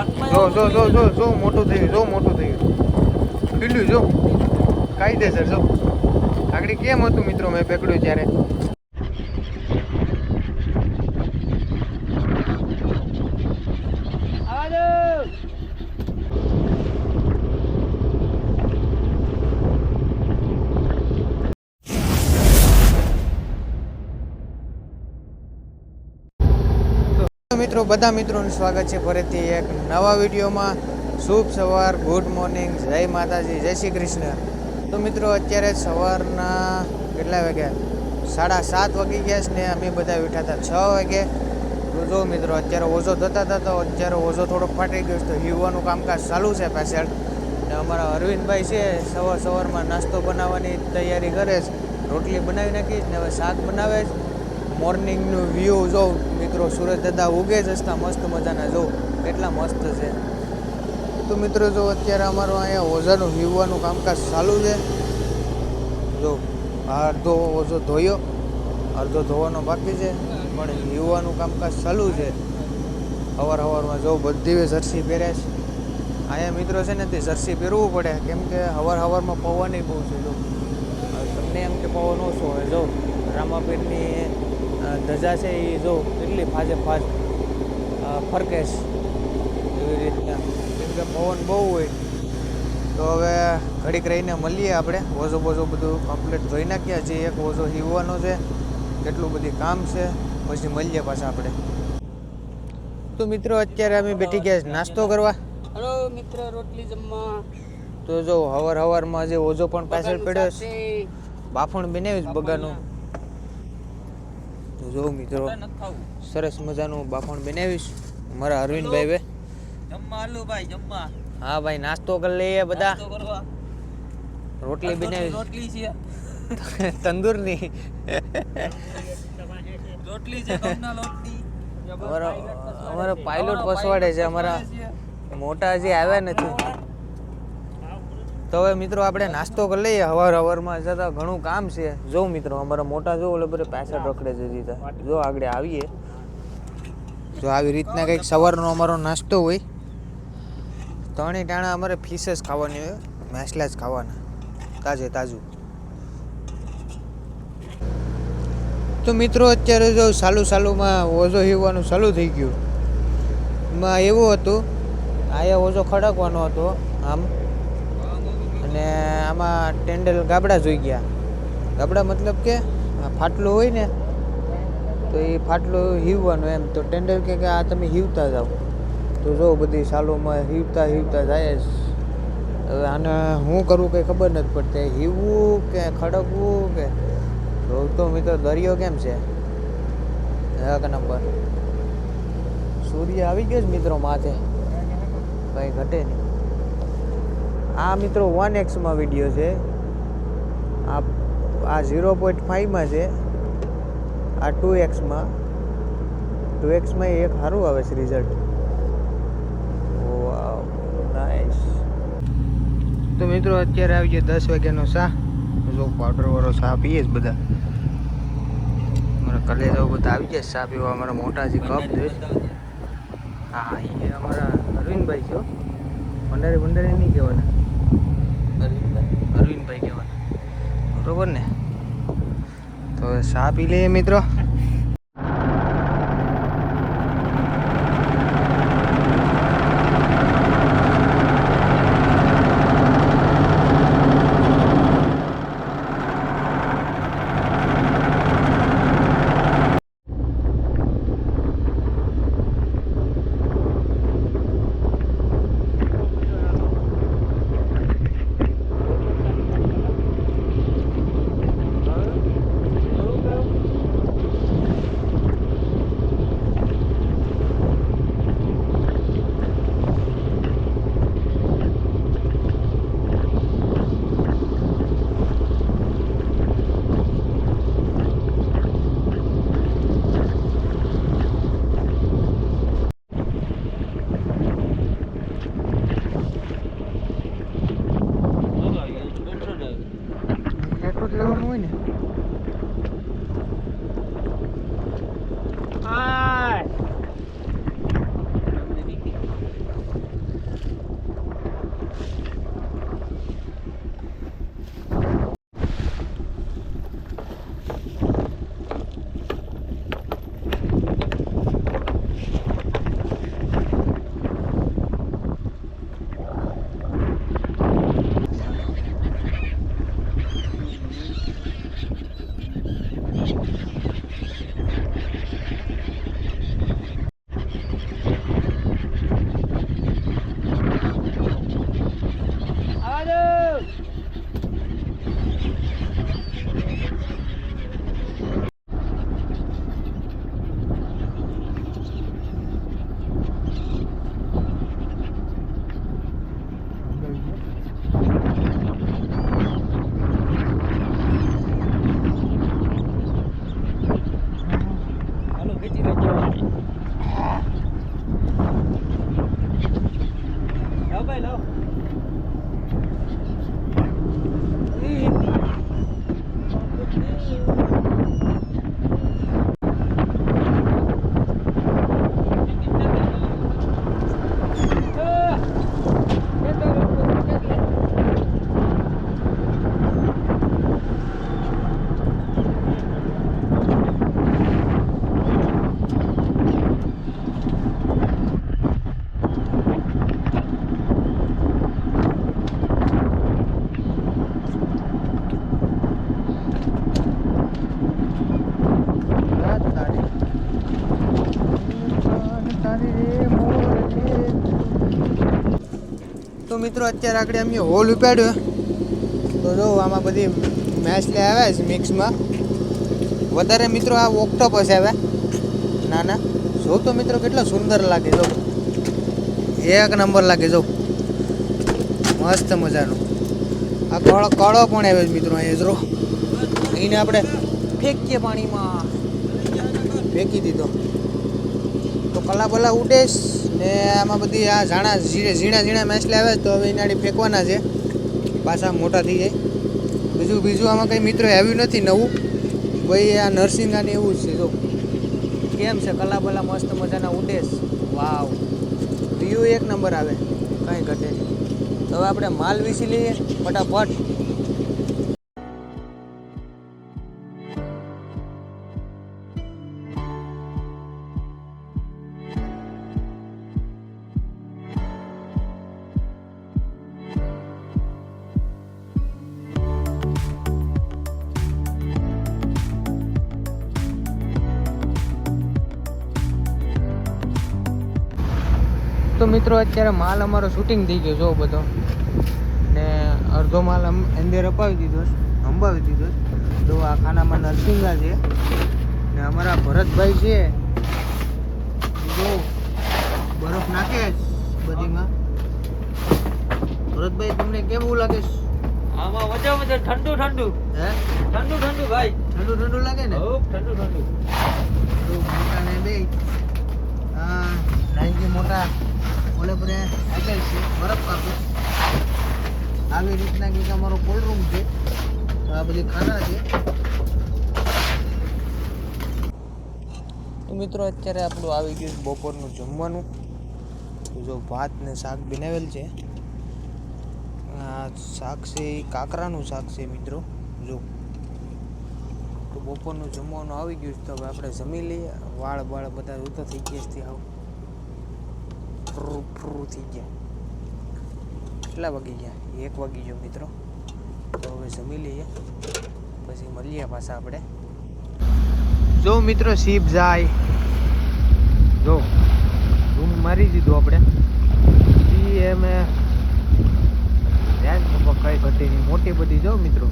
જો જો જો જો જો, મોટું થયું જો, મોટું થઈ ગયું. પીલું જો. કાયદેસર, જો. આગળ કેમ હતું મિત્રો મેં પકડ્યું ત્યારે તો મિત્રો, બધા મિત્રોનું સ્વાગત છે ફરીથી એક નવા વિડીયોમાં. શુભ સવાર, ગુડ મોર્નિંગ, જય માતાજી, જય શ્રી કૃષ્ણ. તો મિત્રો, અત્યારે સવારના કેટલા વાગ્યા સાડા સાત વાગી ગયા છે ને અમે બધા બેઠા હતા છ વાગે. તો જો મિત્રો, અત્યારે ઓઝો થતા હતા તો અત્યારે ઓઝો થોડોક ફાટી ગયો તો હીવવાનું કામકાજ ચાલુ છે પાછળ. ને અમારા અરવિંદભાઈ છે, સવાર સવારમાં નાસ્તો બનાવવાની તૈયારી કરે છે. રોટલી બનાવી નાખીશ ને હવે શાક બનાવે છે. મોર્નિંગનું વ્યૂ જો મિત્રો સુરત દાદા ઉગે જ હસતા મસ્ત મજાના. જો, કેટલા મસ્ત છે. તો મિત્રો, જો અત્યારે અમારું અહીંયા ઓઝાનું વીવવાનું કામકાજ ચાલુ છે. જો, અડધો ઓઝો ધોયો. અડધો ધોવાનો બાકી છે, પણ વીવવાનું કામકાજ ચાલુ છે. અવાર હવારમાં જો બધી જર્સી પહેર્યા છે. અહીંયા મિત્રો છે ને, તે જર્સી પહેરવું પડે. કેમ કે સવાર હવારમાં પવન બહુ છે, જો. તમને એમ કે પવન ઓછો હોય, જો. રામાપીરની ધજા છે એ જો કેટલી ફાજે ફાજ ફરકેશ ફરકે છે. એવી રીતના. કેમ કે પવન બહુ હોય. તો હવે ઘડીક રહીને મળીએ આપણે. ઓઝો બોઝો બધું કમ્પ્લીટ ધોઈ નાખ્યા છીએ એક ઓઝો હીવવાનો છે. કેટલું બધી કામ છે. પછી મળીએ પાછા આપણે. તો મિત્રો અત્યારે અમે બેઠી ગયા નાસ્તો કરવા. હલો મિત્ર રોટલી જમવા. તો જો હવાર હવારમાં જે ઓઝો પણ પાછળ પડ્યો છે. બાફણ બનાવ્યું બગાનું તો જો મિત્રો. સરસ મજાનું બાફણ બનાવીશ. મારા અરવિંદભાઈ બે જમવા હાલો ભાઈ જમવા. હા ભાઈ નાસ્તો કરી લઈએ બધા. રોટલી બનાવી રોટલી છે. તંદુરની. રોટલી છે લોટની અમારો પાયલોટ પસવાડે છે અમારા મોટા હજી આવ્યા નથી. તો હવે મિત્રો આપણે નાસ્તો કરી લઈએ. હવાર હવારમાં જતા ઘણું કામ છે. જો મિત્રો, અમારા મોટા જો ઓલે બધે પાછળ રખડે છે દીધા જો આગળ આવીએ. જો આવી રીતના કંઈક સવારનો અમારો નાસ્તો હોય. ત્રણેય ટાણા અમારે ફિશ જ ખાવાની હોય. મેસલા જ ખાવાના. તાજે તાજું. તો મિત્રો, અત્યારે જો સાલું સાલુંમાં ઓઝો હીવવાનું ચાલુ થઈ ગયું. એમાં એવું હતું. આયા ઓઝો ખડકવાનો હતો, આમ. આમાં ટેન્ડલ ગાબડા જોઈ ગયા. ગાબડા મતલબ કે ફાટલું હોય ને, તો એ ફાટલું હીવવાનું એમ. તો ટેન્ડલ કે આ તમે હીવતા જાઓ. તો જો બધી સાલોમાં હીવતા હીવતા જાય જ. હવે આને હું કરવું કંઈ ખબર નથી પડતી. હીવવું કે ખડકવું કે? તો મિત્રો દરિયો કેમ છે? એક નંબર. સૂર્ય આવી ગયો જ મિત્રો માથે. કંઈ ઘટે નહીં. આ મિત્રો વન એક્સમાં વીડિયો છે. આ આ ઝીરો પોઈન્ટ ફાઈવમાં છે. આ ટુ એક્સમાં ટુ એક્સમાં એક સારું આવે છે રિઝલ્ટ તો મિત્રો અત્યારે આવી ગયો દસ વાગ્યાનો ચા. જો પાવડરવાળો ચા પીએ જ બધા. અમારા કલેજાઓ બધા આવી છે ચા પીવા. અમારા મોટા જે કપ જોઈએ હા એ અમારા અરવિંદભાઈ છે ભંડારી ભંડારી નહીં કહેવાના. અરવિંદભાઈ. કહેવાના. બરોબર ને? તો ચા પી લઈએ મિત્રો. મિત્રો, અત્યારે આગળ અમે હોલ ઉપાડ્યો. તો જો, આમાં બધી મેસલે આવે છે મિક્સમાં. વધારે મિત્રો આ ઓક્ટોપસ આવ્યા નાના. જો તો મિત્રો કેટલો સુંદર લાગે, જો. એક નંબર લાગે, જો. મસ્ત મજાનો. આ કળો કળો પણ આવે છે મિત્રો અહીંયા, જો. એને આપણે ફેંકીએ પાણીમાં. ફેંકી દીધો. તો કલા બલા ઉડેશ ને આમાં બધી આ ઝાણા ઝીણા ઝીણા મેસલે આવે તો હવે એનાડી ફેંકવાના છે. પાછા મોટા થઈ જાય. બીજું બીજું આમાં કંઈ મિત્રો આવ્યું નથી નવું. ભાઈ, આ નરસિંહાને એવું જ છે, જો. કેમ છે? કલા બલા મસ્ત મજાના ઉડેશ વાવ. વ્યૂ એક નંબર આવે. કંઈ ઘટે તો હવે આપણે માલ વીસી લઈએ, ફટાફટ. તો મિત્રો અત્યારે માલ અમારો શૂટિંગ થઈ ગયો જો બધો. ને અડધો માલ અંદર અપાવી દીધો અંબાવી દીધો તો આ ખાનામાં નરસિંગા છે ને અમારા ભરતભાઈ છે. જો બરફ નાખે બધીમાં. ભરતભાઈ તમને કેવું લાગે? આમાં મજા મજા ઠંડુ ઠંડુ. હે? ઠંડુ ઠંડુ ભાઈ. ઠંડુ ઠંડુ લાગે ને? ઠંડુ ઠંડુ. તો બે. નાઈનથી મોટા ઓલે પર આગળ છે, બરફ કાપે. આવી રીતના કંઈક અમારો કોલ્ડ રૂમ છે. આ બધી ખાના છે. તો મિત્રો, અત્યારે આપણું આવી ગયું છે બપોરનું જમવાનું. જો ભાત ને શાક બનાવેલ છે. શાક છે એ કાકરાનું શાક છે મિત્રો, જો. તો બપોરનું જમવાનું આવી ગયું છે. તો હવે આપણે જમી લઈએ. વાળ બાળ બધા ઋતો થઈ ગયા છે આવું. ફ્રુ ફ્રુ થઈ ગયા. કેટલા વાગી ગયા? એક વાગી ગયો મિત્રો. તો હવે જમી લઈએ. પછી મળીએ પાછા આપણે. જો મિત્રો શીપ જાય. જો રૂમ મારી દીધું આપણે. એ એમે ધ્યાન કઈ ઘટી નહીં. મોટી બધી જો મિત્રો.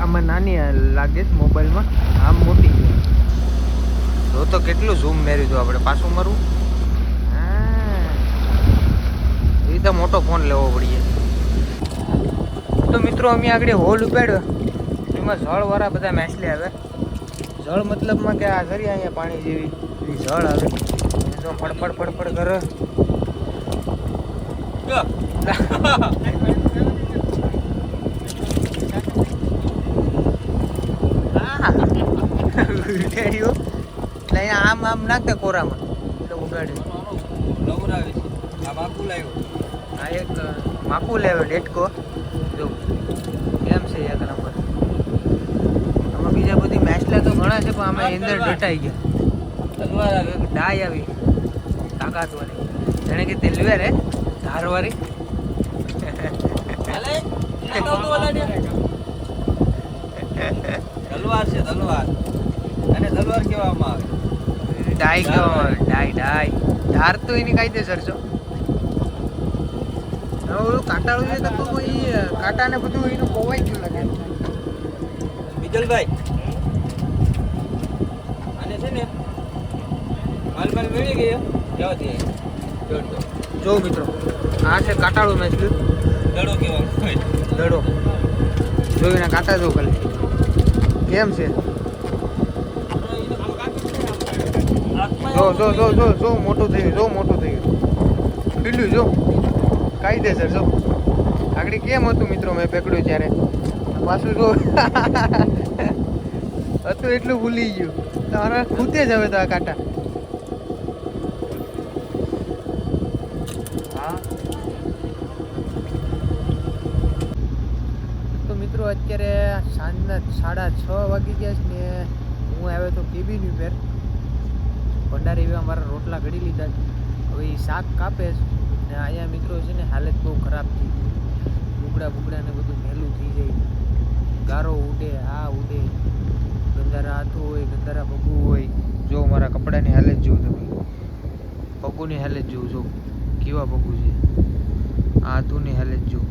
આમાં નાની લાગે છે મોબાઈલમાં. આમ મોટી. જો તો કેટલું ઝૂમ મેર્યું હતું આપણે. પાછું મારવું હા એ મોટો ફોન લેવો પડીએ તો મિત્રો, અમે આગળ હોલ ઉપાડ્યો. એમાં જળવાળા બધા મેસલી આવે. જળ મતલબમાં કે આ કરી અહીંયા પાણી જેવી જળ આવે. જો ફડફડ ફડફડ કરે. અહીંયા આમ આમ નાખતા કોરામાં. એટલે ઉડાડ્યું. નવરાવે છે. આ બાપુ લાવ્યો. આ એક માકુ લેવો ડેટકો જો કેમ છે એક નંબર. આમાં બીજા બધી મેચલા તો ઘણા છે પણ આમાં અંદર ડટાઈ ગયા. તલવાર આવે ડાય આવી. તાકાતવાળી જાણે કે તેલવેર હે ધારવાળી હાલે ના તો ઓલાડ્યા તલવાર છે તલવાર. અને તલવાર કહેવામાં આવે. ડાય કહેવામાં આવે ડાય ડાય ધાર તો એની કાયદેસર છો. કાંટાળું છે તો કોઈ કાંટાને બધું એનું કોવાઈ ગયું લાગે. બીજલભાઈ આને છે ને માલ માલ મેળવી ગયો જવાથી દોડતો જો મિત્રો આ છે કાંટાળું મેં દડો કહેવામાં આવે દડો. જોઈને કાંટા જો ખાલી. કેમ છે? જો જો જો જો જો મોટું થયું જો મોટું થયું પીલું જો. કાયદેસર જો. આગળ કેમ હતું મિત્રો મેં પકડ્યું ત્યારે? પાછું જો. હતું એટલું ભૂલી ગયું. તમારા ખૂતે જ હવે તો આ કાંટા. તો મિત્રો અત્યારે સાંજના સાડા છ વાગી ગયા છે ને હું આવ્યો તો કેબીની ઉપર. ભંડારી એવા મારા રોટલા ઘડી લીધા હવે એ શાક કાપે છે. ને અહીંયા મિત્રો છે ને હાલત બહુ ખરાબ થઈ ગઈ. બુગડા બુગડા ને બધું મેલું થઈ જાય. ગારો ઉડે, આ ઉડે. ગંધારા હાથું હોય, ગંધારા પગું હોય. જો મારા કપડાની હાલત જોઉં તમે. પગુની હાલત જોઉં જો. કેવા પગું છે? આ હાથુની હાલત જોઉં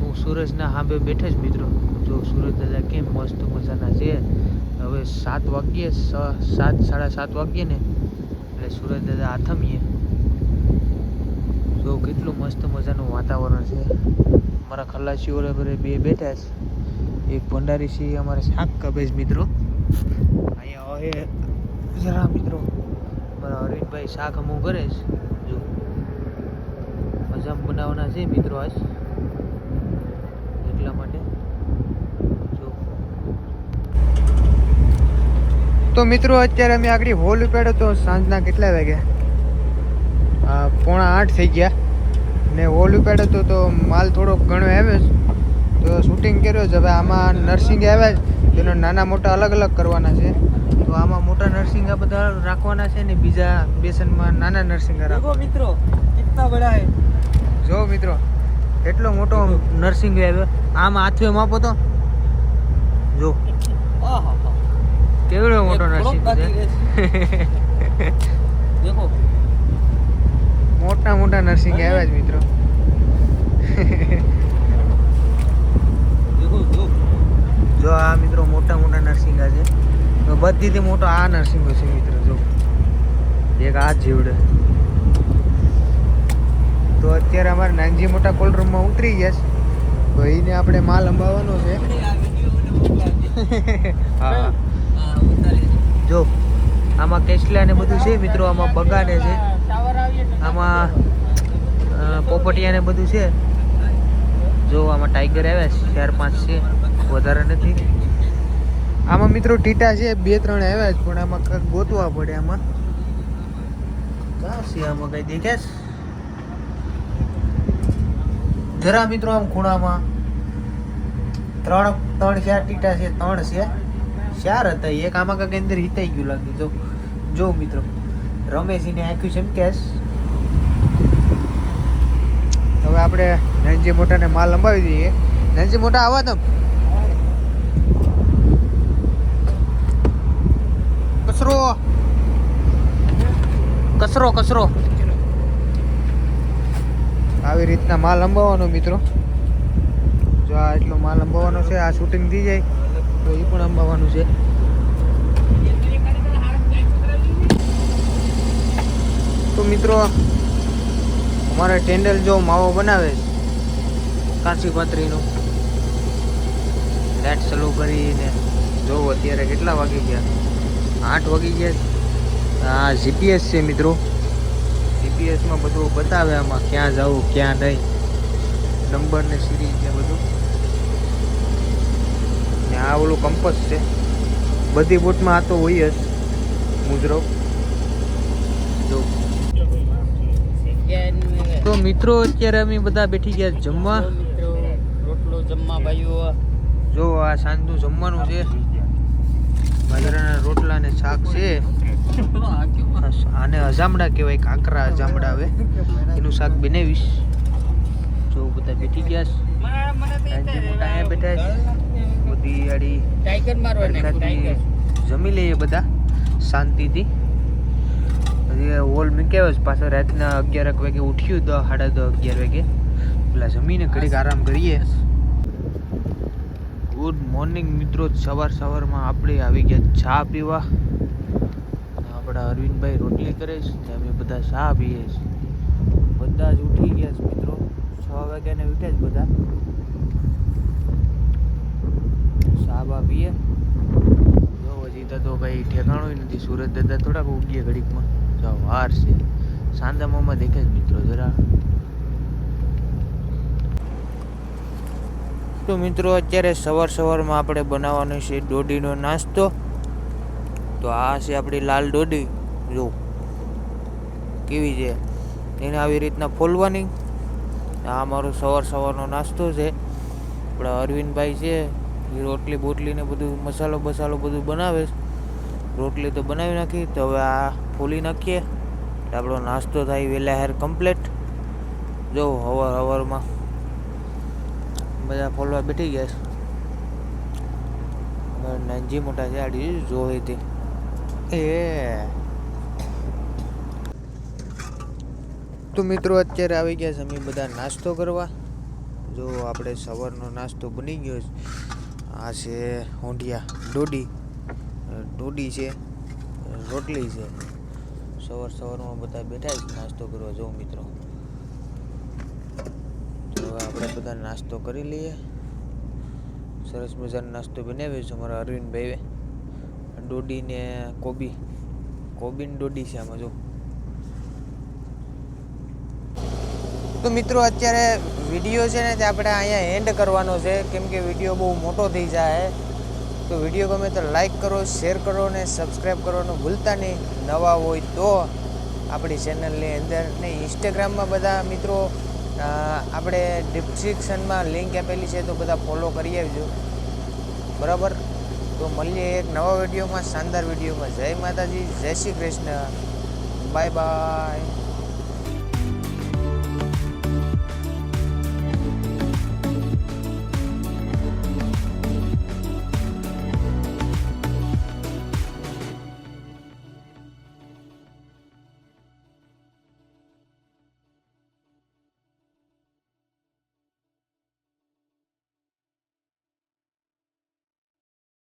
હું સૂરજના હાંભે બેઠે જ મિત્રો. જો સૂરજ દાદા કેમ મસ્ત મજાના છે? હવે સાત વાગ્યે સાત, સાડા સાત વાગ્યે ને. એટલે સૂરજ દાદા આથમીએ. જો કેટલું મસ્ત મજાનું વાતાવરણ છે. મારા ઘરે બે બેઠા છે. એક ભંડારી છે, અમારે શાક કબેજ મિત્રો. અહીંયા હવે જરા મિત્રો મારા અરવિંદભાઈ શાક અમુક કરે છે. જો મજામ બનાવવાના છે મિત્રો આજ. એટલા માટે. તો મિત્રો, અત્યારે અમે આગળ હોલ ઉપાડ્યો તો સાંજના કેટલા વાગ્યા? પોણા આઠ થઈ ગયા. ને ઓલું પેડ હતું તો માલ થોડો ઘણો આવ્યો તો શૂટિંગ કર્યો છે હવે આમાં નર્સિંગ આવ્યા છે તેનો નાના મોટા અલગ અલગ કરવાના છે. તો આમાં મોટા નર્સિંગ આ બધા રાખવાના છે ને બીજા બેસનમાં નાના નર્સિંગ રાખો મિત્રો કેટલા બડા જો મિત્રો એટલો મોટો નર્સિંગ આવ્યો. આમ હાથવે માપો તો. જો. કેવડો મોટો નર્સિંગ છે. દેખો. મોટા મોટા નર્સિંગ આવ્યા જ મિત્રો. જો આ મિત્રો મોટા મોટા નર્સિંગા છે. બધીથી મોટો આ નર્સિંગો છે મિત્રો જો એક આ જીવડે. તો અત્યારે અમારે નાનજી મોટા કોલરૂમમાં ઉતરી ગયા છે. ભાઈને આપણે માલ અંબાવવાનો છે. હા જો આમાં કેસલા ને બધું છે મિત્રો આમાં બગાને છે. આમાં પોપટિયા ને બધું છે. જો આમાં ટાઈગર આવ્યા છે ચાર પાંચ છે, વધારે નથી. આમાં મિત્રો ટીટા છે, બે ત્રણ આવ્યા છે, પણ આમાં કંઈક ગોતવા પડે આમાં. ક્યાં છે આમાં કઈ દેખાય જરા મિત્રો આમ ખૂણામાં ત્રણ ત્રણ ચાર ટીટા છે, ત્રણ છે. ચાર હતા એક આમાં કાંઈક અંદર હિતાઈ ગયું લાગ્યું જો જો મિત્રો. રમેશને આંખ્યું છે એમ કેસ હવે આપણે નાનજી મોટાને માલ લંબાવી દઈએ. નાનજી મોટા, આવા તમ. કચરો. કચરો કચરો. આવી રીતના માલ લંબાવવાનો મિત્રો. જો આ એટલો માલ લંબાવવાનો છે, આ શૂટિંગ થઈ જાય, તો એ પણ અંબાવાનું છે. તો મિત્રો અમારે ટેન્ડલ જો માવો બનાવે છે કાંસી પાત્રીનો. લાઇટ ચાલુ કરીને જો અત્યારે કેટલા વાગી ગયા. આઠ વાગી ગયા આ જીપીએસ છે મિત્રો. જીપીએસમાં બધું બતાવે આમાં ક્યાં જવું, ક્યાં નહીં. નંબર ને સિરીઝ ને બધું. ને આ ઓલું કંપસ છે. બધી બોટમાં આ તો હોય જ મુજરો જો તો મિત્રો અત્યારે અમે બધા બેઠી ગયા જમવા. રોટલો જમવા ભાઈઓ. જો આ સાંજનું જમવાનું છે. બાજરાના રોટલા ને શાક છે. આને અજામડા કહેવાય કાંકરા અજામડા આવે એનું શાક બનાવીશ. જો બધા બેઠી ગયા અહીંયા બેઠા બધી આડી જમી લઈએ બધા શાંતિથી. હજી હોલ મૂક્યા છે, પાછો રાતના અગિયાર વાગે ઉઠ્યું દસ સાડા દસ અગિયાર વાગે. પેલા જમીને ઘડીક આરામ કરીએ. ગુડ મોર્નિંગ મિત્રો, સવાર સવારમાં આપણે આવી ગયા ચા પીવા. આપણા અરવિંદભાઈ રોટલી કરે છે, ને અમે બધા ચા પીએ છીએ. બધા જ ઉઠી ગયા છે મિત્રો. છ વાગ્યાને ઉઠ્યા જ બધા. ચા બા પીએ. એ ઠેકાણું નથી. સુરત દાદા થોડાક ઉગીએ ઘડીકમાં. જો વાર છે. સાંદામામાં દેખે જ મિત્રો જરા. તો મિત્રો અત્યારે સવાર સવારમાં આપણે બનાવવાનો છે દોડીનો નાસ્તો. તો આ છે આપણી લાલ દોડી. જો, કેવી છે? એને આવી રીતના ફોલવાની. આ મારો સવાર સવારનો નાસ્તો છે. આપણા અરવિંદભાઈ છે. એ રોટલી બોટલીને બધું મસાલો બસાલો બધું બનાવે છે. રોટલી તો બનાવી નાખી, તો હવે આ ફોલી નાખીએ. આપણો નાસ્તો થાય વહેલા હેર કમ્પ્લેટ જો, હવાર હવારમાં બધા ફોલવા બેઠી ગયા છે. નાનજી મોટા છે, આડી જોઈ તે એ. તો મિત્રો, અત્યારે આવી ગયા છે અમે બધા નાસ્તો કરવા. જો, આપણે સવારનો નાસ્તો બની ગયો છે. આ છે હોંડિયા ડોડી. ડોડી છે રોટલી છે. સવાર સવારમાં બધા બેઠા જ નાસ્તો કરવા. જવું મિત્રો, તો આપણે બધા નાસ્તો કરી લઈએ. સરસ મજાનો નાસ્તો બનાવ્યો છે અમારા અરવિંદભાઈએ. ડોડી ને કોબી. કોબી ને ડોડી છે આમાં, જો. તો મિત્રો, અત્યારે વીડિયો છે ને તે આપણે અહીંયા એન્ડ કરવાનો છે. કેમ કે વીડિયો બહુ મોટો થઈ જાય. તો વીડિયો ગમે તો લાઈક કરો, શેર કરો ને સબસ્ક્રાઈબ કરવાનું ભૂલતા નહીં. નવા હોય તો આપણી ચેનલની અંદર ને ઇન્સ્ટાગ્રામમાં બધા મિત્રો આપણે ડિસ્ક્રિપ્શનમાં લિંક આપેલી છે તો બધા ફોલો કરી આવજો. બરાબર? તો મળીએ એક નવા વિડીયોમાં, શાનદાર વિડીયોમાં. જય માતાજી, જય શ્રી કૃષ્ણ. Bye bye.